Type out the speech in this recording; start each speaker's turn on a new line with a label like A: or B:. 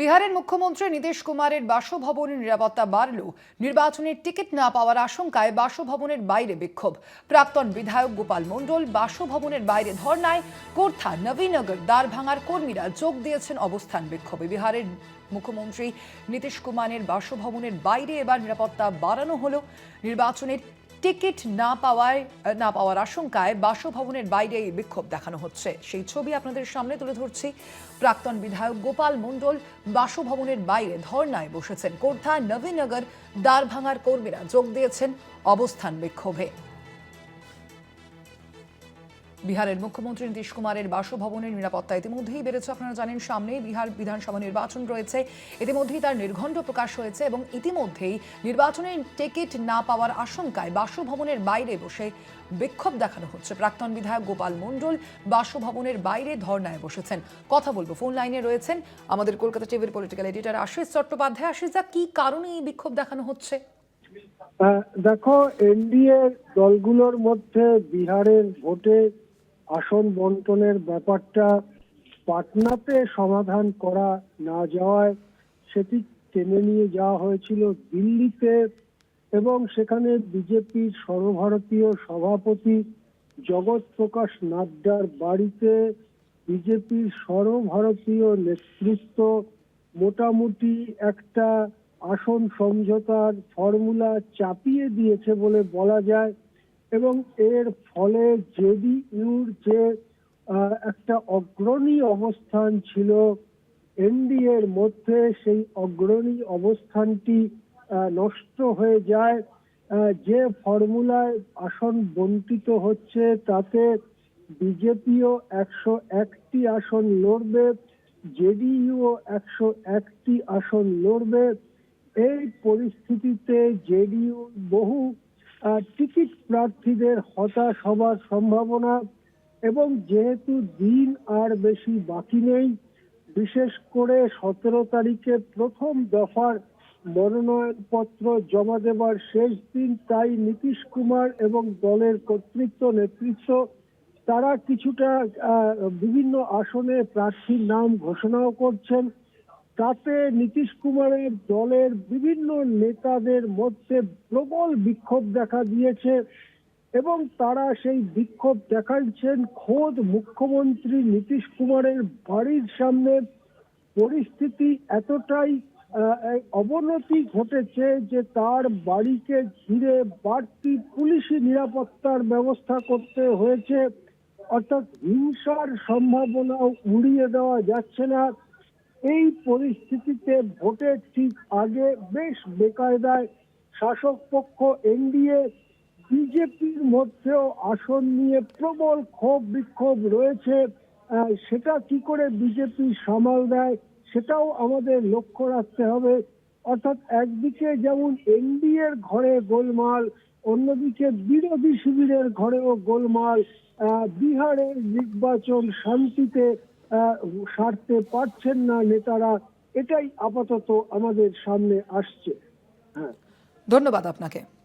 A: বিহারের মুখ্যমন্ত্রী নীতিশ কুমারের বাসভবনের নিরাপত্তা বাড়লেও নির্বাচনের টিকিট না পাওয়ার আশঙ্কায় বাসভবনের বাইরে বিক্ষোভ। প্রাক্তন বিধায়ক গোপাল মণ্ডল বাসভবনের বাইরে ধর্নায় কোর্থা নবীনগর দ্বার ভাঙার কর্মীরা যোগ দিয়েছেন অবস্থান বিক্ষোভে। বিহারের মুখ্যমন্ত্রী নীতিশ কুমারের বাসভবনের বাইরে এবার নিরাপত্তা বাড়ানো হলো। নির্বাচনের টিকিট না পাওয়ায় না পাওয়ার আশঙ্কায় বাসভবনের বাইরে এই বিক্ষোভ দেখানো হচ্ছে। সেই ছবি আপনাদের সামনে তুলে ধরছি। প্রাক্তন বিধায়ক গোপাল মণ্ডল বাসভবনের বাইরে ধর্নায় বসেছেন। কোর্থা নবীনগর দ্বার ভাঙার কর্মীরা যোগ দিয়েছেন অবস্থান বিক্ষোভে। বিহারের মুখ্যমন্ত্রী নীতিশ কুমারের বাসভবনের নিরাপত্তা ইতিমধ্যেই বেড়েছে, আপনারা জানেন সামনেই বিহার বিধানসভা নির্বাচন রয়েছে। ইতিমধ্যেই তার নির্ঘণ্ট প্রকাশ হয়েছে এবং ইতিমধ্যেই নির্বাচনের টিকিট না পাওয়ার আশঙ্কায় বাসভবনের বাইরে বসে বিক্ষোভ দেখানো হচ্ছে। প্রাক্তন বিধায়ক গোপাল মণ্ডল বাসভবনের বাইরে ধর্নায় বসেছেন। কথা বলব, ফোন লাইনে রয়েছেন আমাদের কলকাতা টিভির পলিটিক্যাল এডিটর আশিস চট্টোপাধ্যায়। আশিস দা, কি কারণে এই বিক্ষোভ দেখানো হচ্ছে?
B: দেখো, এনডিএ দলগুলোর মধ্যে বিহারের ভোটে আসন বন্টনের ব্যাপারটা পাটনাতে সমাধান করা না যাওয়ায় সেটি টেনে নিয়ে যাওয়া হয়েছিল দিল্লিতে এবং সেখানে বিজেপির সর্বভারতীয় সভাপতি জগৎ প্রকাশ নাড্ডার বাড়িতে বিজেপির সর্বভারতীয় নেতৃত্ব মোটামুটি একটা আসন সমঝোতার ফর্মুলা চাপিয়ে দিয়েছে বলে বলা যায়। এবং এর ফলে জেডিইউর যে একটা অগ্রণী অবস্থান ছিল, এনডিএর মধ্যে সেই অগ্রণী অবস্থানটি নষ্ট হয়ে যায়। যে ফর্মুলায় আসন বন্টিত হচ্ছে, তাতে বিজেপিও একশো একটি আসন লড়বে জেডিইউ একশো একটি আসন লড়বে। এই পরিস্থিতিতে জেডিইউ বহু টিকিট প্রার্থীদের হতাশ হবার সম্ভাবনা এবং যেহেতু দিন আর বেশি বাকি নেই, বিশেষ করে সতেরো তারিখে প্রথম দফার মনোনয়নপত্র জমা দেবার শেষ দিন, তাই নীতিশ কুমার এবং দলের কর্তৃত্ব নেতৃত্ব, তারা কিছুটা বিভিন্ন আসনে প্রার্থীর নাম ঘোষণাও করছেন। তাতে নীতিশ কুমারের দলের বিভিন্ন নেতাদের মধ্যে প্রবল বিক্ষোভ দেখা দিয়েছে এবং তারা সেই বিক্ষোভ দেখাচ্ছেন খোদ মুখ্যমন্ত্রী নীতিশ কুমারের বাড়ির সামনে। পরিস্থিতি এতটাই অবনতি ঘটেছে যে তার বাড়িকে ঘিরে বাড়তি পুলিশি নিরাপত্তার ব্যবস্থা করতে হয়েছে। অর্থাৎ হিংসার সম্ভাবনা উড়িয়ে দেওয়া যাচ্ছে না। এই পরিস্থিতিতে ভোটের ঠিক আগে বেশ বেকায়দায় শাসক পক্ষ এনডিএ, বিজেপির মধ্যেও আসন নিয়ে প্রবল ক্ষোভ বিক্ষোভ রয়েছে। সেটা কি করে বিজেপি সামাল দেয়, সেটাও আমাদের লক্ষ্য রাখতে হবে। অর্থাৎ একদিকে যেমন এনডিএর ঘরে গোলমাল, অন্যদিকে বিরোধী শিবিরের ঘরেও গোলমাল। বিহারের নির্বাচন শান্তিতে সারতে পারছেন না নেতারা এটাই আপাতত আমাদের সামনে আসছে। হ্যাঁ।
A: ধন্যবাদ আপনাকে।